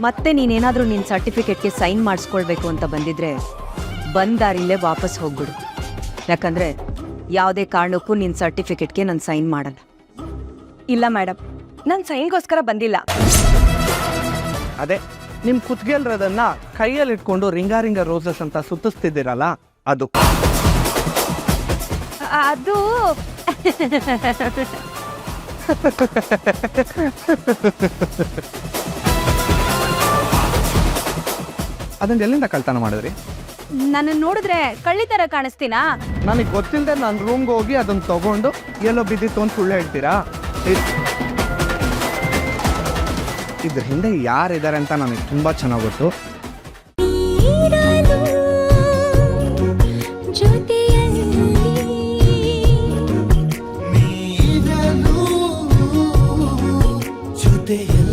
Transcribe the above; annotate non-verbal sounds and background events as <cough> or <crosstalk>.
ಮತ್ತೆ ನೀನೇನಾದರೂ ನಿನ್ನ ಸರ್ಟಿಫಿಕೇಟ್ಗೆ ಸೈನ್ ಮಾಡಿಸ್ಕೊಳ್ಬೇಕು ಅಂತ ಬಂದಿದ್ರೆ ಬಂದಾರಿಲ್ಲೇ ವಾಪಸ್ ಹೋಗ್ಬಿಡು. ಯಾಕಂದ್ರೆ ಯಾವುದೇ ಕಾರಣಕ್ಕೂ ನಿನ್ನ ಸರ್ಟಿಫಿಕೇಟ್ಗೆ ನಾನು ಸೈನ್ ಮಾಡಲ್ಲ. ಇಲ್ಲ ಮೇಡಮ್ ನಾನು ಸೈನ್ಗೋಸ್ಕರ ಬಂದಿಲ್ಲ. ಅದೇ ನಿಮ್ ಕುತ್ಗೆಲ್ರದನ್ನ ಕೈಯಲ್ಲಿ ಇಟ್ಕೊಂಡು ರಿಂಗಾರಿಂಗ ರೋಸಸ್ ಅಂತ ಸುತ್ತಿಸ್ತಿದ್ದೀರಲ್ಲ ಅದು. ಅದು <laughs> ಅದನ್ನ ಎಲ್ಲಿಂದ ಕಳ್ತನ ಮಾಡಿದ್ರಿ? ನನ್ನ ನೋಡಿದ್ರೆ ಕಳ್ಳಿ ತರ ಕಾಣಿಸ್ತೀನಾ? ನನಗೆ ಗೊತ್ತಿಲ್ಲದೆ ನಾನು ರೂಮ್ಗೆ ಹೋಗಿ ಅದನ್ನ ತಗೊಂಡು ಎಲ್ಲೋ ಬಿದ್ದಿತ್ತು ಅಂತ ಸುಳ್ಳು ಹೇಳ್ತೀರಾ? ಇದ್ರ ಹಿಂದೆ ಯಾರಿದ್ದಾರೆ ಅಂತ ನನಗೆ ತುಂಬಾ ಚೆನ್ನಾಗಿ ಗೊತ್ತು. ಜೊತೆಯಲ್ಲಿ